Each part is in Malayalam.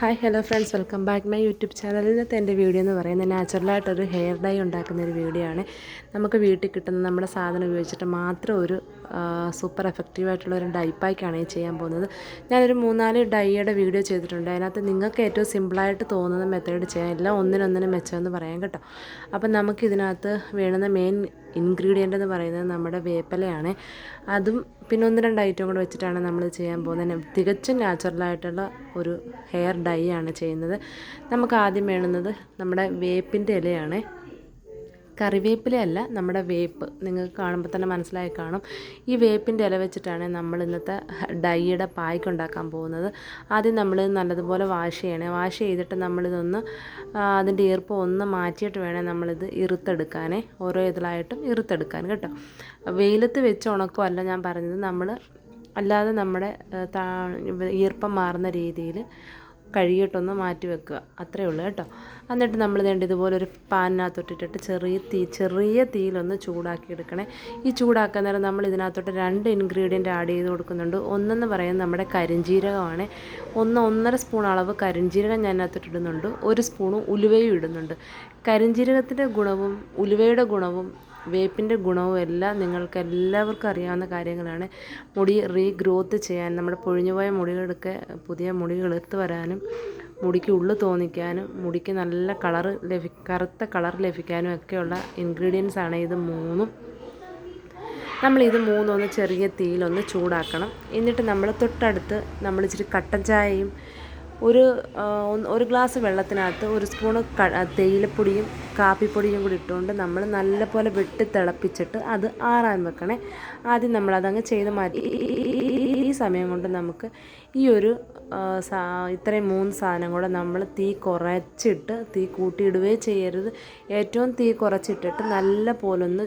Hi hello friends welcome back my YouTube ചാനലിൽ ഇന്നത്തെ എന്റെ വീഡിയോ എന്ന് പറയുന്നത് നാച്ചുറലായിട്ടൊരു ഹെയർ ഡൈ ഉണ്ടാക്കുന്ന ഒരു വീഡിയോ ആണ്. നമുക്ക് വീട്ടിൽ കിട്ടുന്ന നമ്മുടെ സാധനം ഉപയോഗിച്ചിട്ട് മാത്രം ഒരു സൂപ്പർ എഫക്റ്റീവായിട്ടുള്ള ഒരു ഡൈ പാക്കാണ് ഈ ചെയ്യാൻ പോകുന്നത്. ഞാനൊരു മൂന്നാൽ ഡൈയുടെ വീഡിയോ ചെയ്തിട്ടുണ്ട്. അതിനകത്ത് നിങ്ങൾക്ക് ഏറ്റവും സിമ്പിളായിട്ട് തോന്നുന്ന മെത്തേഡ് ചെയ്യാൻ എല്ലാം ഒന്നിനൊന്നിനും മെച്ചമെന്ന് പറയാം കേട്ടോ. അപ്പം നമുക്കിതിനകത്ത് വേണ്ടുന്ന മെയിൻ ഇൻഗ്രീഡിയന്റ് എന്ന് പറയുന്നത് നമ്മുടെ വേപ്പിലയാണ്. അതും പിന്നെ ഒന്ന് രണ്ട് ഐറ്റം കൂടെ വെച്ചിട്ടാണ് നമ്മൾ ചെയ്യാൻ പോകുന്നത്. തികച്ചും നാച്ചുറലായിട്ടുള്ള ഒരു ഹെയർ ഡൈ ആണ് ചെയ്യുന്നത്. നമുക്ക് ആദ്യം വേണുന്നത് നമ്മുടെ വേപ്പിന്റെ ഇലയാണ്. കറിവേപ്പിലയല്ല നമ്മുടെ വേപ്പ്. നിങ്ങൾക്ക് കാണുമ്പോൾ തന്നെ മനസ്സിലായി കാണും. ഈ വേപ്പിന്റെ ഇല വെച്ചിട്ടാണ് നമ്മൾ ഇന്നത്തെ ഡൈയുടെ പായ്ക്ക് ഉണ്ടാക്കാൻ പോകുന്നത്. ആദ്യം നമ്മൾ നല്ലതുപോലെ വാഷ് ചെയ്യണേ. വാഷ് ചെയ്തിട്ട് നമ്മളിതൊന്ന് അതിന്റെ ഈർപ്പം ഒന്ന് മാറ്റിയിട്ട് വേണേൽ നമ്മളിത് ഇറുത്തെടുക്കാനേ. ഓരോ ഇതിലായിട്ടും ഇറുത്തെടുക്കാൻ കേട്ടോ. വെയിലത്ത് വെച്ച് ഉണക്കുമല്ല ഞാൻ പറഞ്ഞത് നമ്മൾ അല്ലാതെ നമ്മുടെ ഈർപ്പം മാറുന്ന രീതിയിൽ കഴുകിയിട്ടൊന്ന് മാറ്റി വെക്കുക. അത്രയേ ഉള്ളൂ കേട്ടോ. എന്നിട്ട് നമ്മൾ വേണ്ട ഇതുപോലെ ഒരു പാനിനകത്തോട്ടിട്ടിട്ട് ചെറിയ തീ ചെറിയ തീയിലൊന്ന് ചൂടാക്കി എടുക്കണേ. ഈ ചൂടാക്കാൻ നേരം നമ്മൾ ഇതിനകത്തോട്ട് രണ്ട് ഇൻഗ്രീഡിയന്റ് ആഡ് ചെയ്ത് കൊടുക്കുന്നുണ്ട്. ഒന്നെന്ന് പറയുന്നത് നമ്മുടെ കരിഞ്ജീരകമാണ് ഒന്ന് ഒന്നര സ്പൂൺ അളവ് കരിഞ്ജീരകം ഞാൻ അതിനകത്തോട്ട് ഇടുന്നുണ്ട്. ഒരു സ്പൂണും ഉലുവയും ഇടുന്നുണ്ട്. കരിഞ്ജീരകത്തിന്റെ ഗുണവും ഉലുവയുടെ ഗുണവും വേപ്പിന്റെ ഗുണവും എല്ലാം നിങ്ങൾക്ക് എല്ലാവർക്കും അറിയാവുന്ന കാര്യങ്ങളാണ്. മുടി റീഗ്രോത്ത് ചെയ്യാൻ നമ്മുടെ പൊഴിഞ്ഞുപോയ മുടികളൊക്കെ പുതിയ മുടികൾ എടുത്തു വരാനും മുടിക്ക് ഉള്ളു തോന്നിക്കാനും മുടിക്ക് നല്ല കളർ ലഭി കറുത്ത കളർ ലഭിക്കാനും ഒക്കെയുള്ള ഇൻഗ്രീഡിയൻസ് ആണ് ഇത് മൂന്നും. നമ്മൾ ഇത് മൂന്നൊന്ന് ചെറിയ തീയിലൊന്ന് ചൂടാക്കണം. എന്നിട്ട് നമ്മൾ തൊട്ടടുത്ത് നമ്മൾ ഇച്ചിരി കട്ടൻ ചായയും ഒരു ഒരു ഗ്ലാസ് വെള്ളത്തിനകത്ത് ഒരു സ്പൂണ് തേയിലപ്പൊടിയും കാപ്പിപ്പൊടിയും കൂടി ഇട്ടുകൊണ്ട് നമ്മൾ നല്ലപോലെ വെട്ടി തിളപ്പിച്ചിട്ട് അത് ആറാൻ വെക്കണേ. ആദ്യം നമ്മളതങ്ങ് ചെയ്ത് മാറ്റി. ഈ സമയം കൊണ്ട് നമുക്ക് ഈ ഒരു ഇത്രയും മൂന്ന് സാധനം കൂടെ നമ്മൾ തീ കുറച്ചിട്ട് തീ കൂട്ടിയിടുകയും ചെയ്യരുത്. ഏറ്റവും തീ കുറച്ചിട്ടിട്ട് നല്ല പോലൊന്ന്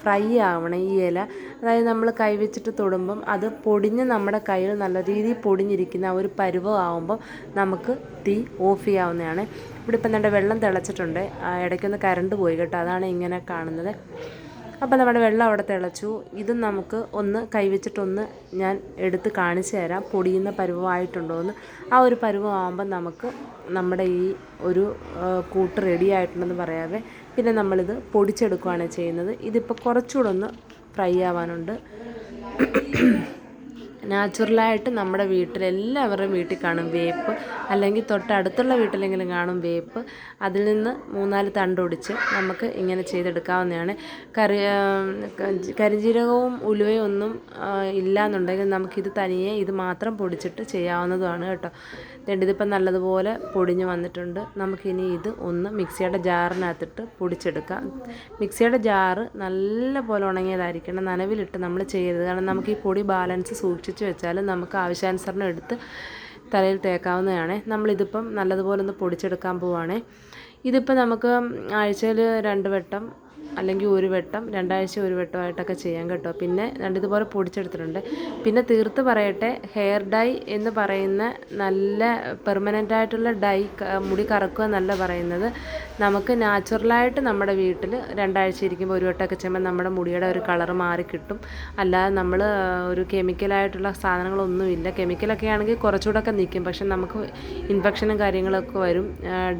ഫ്രൈ ആവണം ഈ ഇല. അതായത് നമ്മൾ കൈ വെച്ചിട്ട് തൊടുമ്പം അത് പൊടിഞ്ഞ് നമ്മുടെ കയ്യിൽ നല്ല രീതിയിൽ പൊടിഞ്ഞിരിക്കുന്ന ആ ഒരു പരുവം ആവുമ്പം നമുക്ക് തീ ഓഫ് ചെയ്യാവുന്നതാണ്. ഇവിടെ ഇപ്പം നമ്മുടെ വെള്ളം തിളച്ചിട്ടുണ്ട്. ഇടയ്ക്കൊന്ന് കറണ്ട് പോയി കേട്ടോ. അതാണ് ഇങ്ങനെ കാണുന്നത്. അപ്പോൾ നമ്മുടെ വെള്ളം അവിടെ തിളച്ചു. ഇത് നമുക്ക് ഒന്ന് കൈവച്ചിട്ടൊന്ന് ഞാൻ എടുത്ത് കാണിച്ചു തരാം. പൊടിയുന്ന പരുവമായിട്ടുണ്ടോ എന്ന് ആ ഒരു പരുവമാകുമ്പോൾ നമുക്ക് നമ്മുടെ ഈ ഒരു കൂട്ട് റെഡി ആയിട്ടുണ്ടെന്ന് പറയാതെ പിന്നെ നമ്മളിത് പൊടിച്ചെടുക്കുകയാണ് ചെയ്യുന്നത്. ഇതിപ്പോൾ കുറച്ചുകൂടെ ഒന്ന് ഫ്രൈ ആവാനുണ്ട്. നാച്ചുറലായിട്ട് നമ്മുടെ വീട്ടിൽ എല്ലാവരുടെയും വീട്ടിൽ കാണും വേപ്പ് അല്ലെങ്കിൽ തൊട്ടടുത്തുള്ള വീട്ടിലെങ്കിലും കാണും വേപ്പ്. അതിൽ നിന്ന് മൂന്നാൽ തണ്ടൊടിച്ച് നമുക്ക് ഇങ്ങനെ ചെയ്തെടുക്കാവുന്നതാണ്. കറി കരിഞ്ജീരകവും ഉലുവയും ഒന്നും ഇല്ലയെന്നുണ്ടെങ്കിൽ നമുക്കിത് തനിയെ ഇത് മാത്രം പൊടിച്ചിട്ട് ചെയ്യാവുന്നതുമാണ് കേട്ടോ. ഇതിപ്പം നല്ലതുപോലെ പൊടിഞ്ഞ് വന്നിട്ടുണ്ട്. നമുക്കിനി ഇത് ഒന്ന് മിക്സിയുടെ ജാറിനകത്തിട്ട് പൊടിച്ചെടുക്കാം. മിക്സിയുടെ ജാറ് നല്ല പോലെ ഉണങ്ങിയതായിരിക്കണം. നനവിലിട്ട് നമ്മൾ ചെയ്യരുത്. കാരണം നമുക്ക് ഈ പൊടി ബാലൻസ് സൂക്ഷിച്ച് വെച്ചാൽ നമുക്ക് ആവശ്യാനുസരണം എടുത്ത് തലയിൽ തേക്കാവുന്നതാണ്. നമ്മളിതിപ്പം നല്ലതുപോലെ ഒന്ന് പൊടിച്ചെടുക്കാൻ പോവുകയാണേ ഇതിപ്പോൾ നമുക്ക് ആഴ്ചയിൽ രണ്ട് വട്ടം അല്ലെങ്കിൽ ഒരു വട്ടം രണ്ടാഴ്ച ഒരു വട്ടമായിട്ടൊക്കെ ചെയ്യാം കേട്ടോ. പിന്നെ രണ്ടിതുപോലെ പൊടിച്ചെടുത്തിട്ടുണ്ട്. പിന്നെ തീർത്ത് പറയട്ടെ ഹെയർ ഡൈ എന്ന് പറയുന്ന നല്ല പെർമനന്റ് ആയിട്ടുള്ള ഡൈ മുടി കറക്കുക എന്നല്ല പറയുന്നത്. നമുക്ക് നാച്ചുറലായിട്ട് നമ്മുടെ വീട്ടിൽ രണ്ടാഴ്ച ഇരിക്കുമ്പോൾ ഒരു വട്ടമൊക്കെ ചെയ്യുമ്പോൾ നമ്മുടെ മുടിയുടെ ഒരു കളർ മാറി കിട്ടും. അല്ലാതെ നമ്മൾ ഒരു കെമിക്കലായിട്ടുള്ള സാധനങ്ങളൊന്നുമില്ല കെമിക്കലൊക്കെ ആണെങ്കിൽ കുറച്ചുകൂടെയൊക്കെ നിൽക്കും പക്ഷെ നമുക്ക് ഇൻഫെക്ഷനും കാര്യങ്ങളൊക്കെ വരും.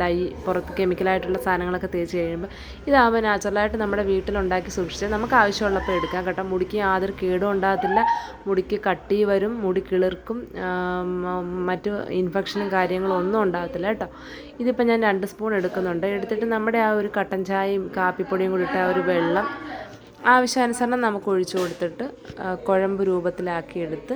ഡൈ പുറത്ത് കെമിക്കലായിട്ടുള്ള സാധനങ്ങളൊക്കെ തേച്ച് കഴിയുമ്പോൾ ഇതാകുമ്പോൾ നാച്ചുറലായിട്ട് നമ്മുടെ വീട്ടിലുണ്ടാക്കി സൂക്ഷിച്ച് നമുക്ക് ആവശ്യമുള്ളപ്പോൾ എടുക്കാം കേട്ടോ. മുടിക്ക് യാതൊരു കേടും ഉണ്ടാകത്തില്ല. മുടിക്ക് കട്ടി വരും മുടി കിളിർക്കും. മറ്റു ഇൻഫെക്ഷനും കാര്യങ്ങളും ഒന്നും ഉണ്ടാകത്തില്ല കേട്ടോ. ഇതിപ്പോൾ ഞാൻ രണ്ട് സ്പൂൺ എടുക്കുന്നുണ്ട്. എടുത്തിട്ട് നമ്മുടെ ആ ഒരു കട്ടൻ ചായയും കാപ്പിപ്പൊടിയും കൂടി ഇട്ട ആ ഒരു വെള്ളം ആവശ്യാനുസരണം നമുക്ക് ഒഴിച്ചു കൊടുത്തിട്ട് കുഴമ്പ് രൂപത്തിലാക്കിയെടുത്ത്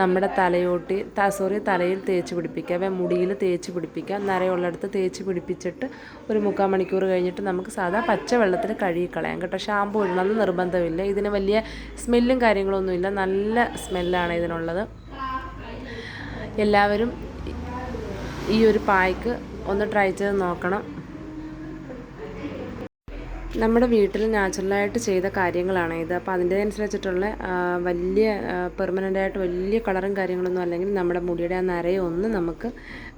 നമ്മുടെ തലയോട്ടി സോറി തലയിൽ തേച്ച് പിടിപ്പിക്കുക മുടിയിൽ തേച്ച് പിടിപ്പിക്കാം. നരയുള്ളിടത്ത് തേച്ച് പിടിപ്പിച്ചിട്ട് ഒരു മുക്കാൽ മണിക്കൂർ കഴിഞ്ഞിട്ട് നമുക്ക് സാധാ പച്ച വെള്ളത്തിൽ കഴുകിക്കളയാം കേട്ടോ. ഷാമ്പു ഇടണമെന്ന് നിർബന്ധമില്ല. ഇതിന് വലിയ സ്മെല്ലും കാര്യങ്ങളൊന്നുമില്ല. നല്ല സ്മെല്ലാണ് ഇതിനുള്ളത്. എല്ലാവരും ഈ ഒരു പായ്ക്ക് ഒന്ന് ട്രൈ ചെയ്ത് നോക്കണം. നമ്മുടെ വീട്ടിൽ നാച്ചുറലായിട്ട് ചെയ്ത കാര്യങ്ങളാണ് ഇത്. അപ്പോൾ അതിന്റേതനുസരിച്ചിട്ടുള്ള വലിയ പെർമനന്റ് ആയിട്ട് വലിയ കളറും കാര്യങ്ങളൊന്നും അല്ലെങ്കിൽ നമ്മുടെ മുടിയുടെ ആ നരയൊന്നും നമുക്ക്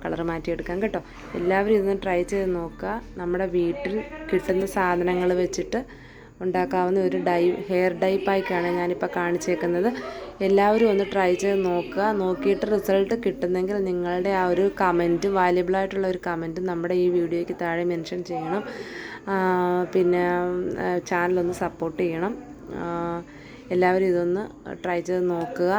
കളർ മാറ്റിയെടുക്കാം കേട്ടോ. എല്ലാവരും ഇതൊന്ന് ട്രൈ ചെയ്ത് നോക്കുക. നമ്മുടെ വീട്ടിൽ കിട്ടുന്ന സാധനങ്ങൾ വെച്ചിട്ട് ഉണ്ടാക്കാവുന്ന ഒരു ഡൈ ഹെയർ ഡൈ പായ്ക്കാണ് ഞാനിപ്പോൾ കാണിച്ചേക്കുന്നത്. എല്ലാവരും ഒന്ന് ട്രൈ ചെയ്ത് നോക്കുക. നോക്കിയിട്ട് റിസൾട്ട് കിട്ടുന്നെങ്കിൽ നിങ്ങളുടെ ആ ഒരു കമന്റ് വാല്യബിളായിട്ടുള്ള ഒരു കമന്റ് നമ്മുടെ ഈ വീഡിയോയ്ക്ക് താഴെ മെൻഷൻ ചെയ്യണം. പിന്നെ ചാനലൊന്ന് സപ്പോർട്ട് ചെയ്യണം. എല്ലാവരും ഇതൊന്ന് ട്രൈ ചെയ്ത് നോക്കുക.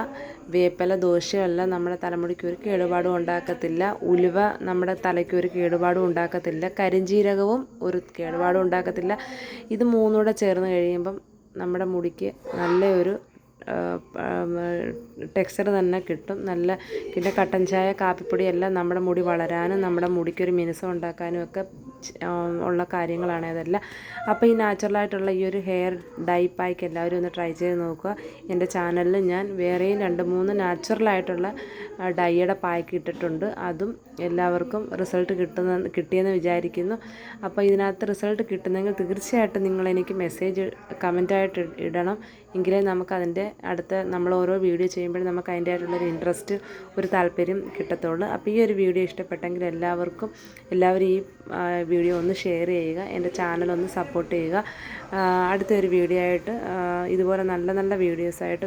വേപ്പില ദോഷമല്ല നമ്മുടെ തലമുടിക്ക് ഒരു കേടുപാടും ഉണ്ടാക്കത്തില്ല. ഉലുവ നമ്മുടെ തലയ്ക്ക് ഒരു കേടുപാടും ഉണ്ടാക്കത്തില്ല. കരിഞ്ജീരകവും ഒരു കേടുപാടും ഉണ്ടാക്കത്തില്ല. ഇത് മൂന്നൂടെ ചേർന്ന് കഴിയുമ്പം നമ്മുടെ മുടിക്ക് നല്ലൊരു ടെക്സ്ചർ തന്നെ കിട്ടും. നല്ല പിന്നെ കട്ടൻ ചായ കാപ്പിപ്പൊടി എല്ലാം നമ്മുടെ മുടി വളരാനും നമ്മുടെ മുടിക്കൊരു മിനുസം ഉണ്ടാക്കാനും ഒക്കെ ഉള്ള കാര്യങ്ങളാണ് അതെല്ലാം. അപ്പോൾ ഈ നാച്ചുറലായിട്ടുള്ള ഈ ഒരു ഹെയർ ഡൈ പായ്ക്ക് എല്ലാവരും ഒന്ന് ട്രൈ ചെയ്ത് നോക്കുക. എന്റെ ചാനലിൽ ഞാൻ വേറെയും രണ്ട് മൂന്ന് നാച്ചുറലായിട്ടുള്ള ഡൈയുടെ പായ്ക്ക് ഇട്ടിട്ടുണ്ട്. അതും എല്ലാവർക്കും റിസൾട്ട് കിട്ടുന്ന കിട്ടിയെന്ന് വിചാരിക്കുന്നു. അപ്പോൾ ഇതിനകത്ത് റിസൾട്ട് കിട്ടുന്നെങ്കിൽ തീർച്ചയായിട്ടും നിങ്ങൾ എനിക്ക് മെസ്സേജ് കമന്റായിട്ട് ഇടണം. എങ്കിലേ നമുക്ക് അതിന്റെ അടുത്ത നമ്മൾ ഓരോ വീഡിയോ ചെയ്യുമ്പോഴും നമുക്ക് അതിന്റെ ആയിട്ടുള്ളൊരു ഇൻട്രസ്റ്റ് ഒരു താല്പര്യം കിട്ടത്തുള്ളൂ. അപ്പോൾ ഈ ഒരു വീഡിയോ ഇഷ്ടപ്പെട്ടെങ്കിൽ എല്ലാവർക്കും എല്ലാവരും ഈ വീഡിയോ ഒന്ന് ഷെയർ ചെയ്യുക എന്റെ ചാനൽ ഒന്ന് സപ്പോർട്ട് ചെയ്യുക. അടുത്തൊരു വീഡിയോ ആയിട്ട് ഇതുപോലെ നല്ല നല്ല വീഡിയോസായിട്ട്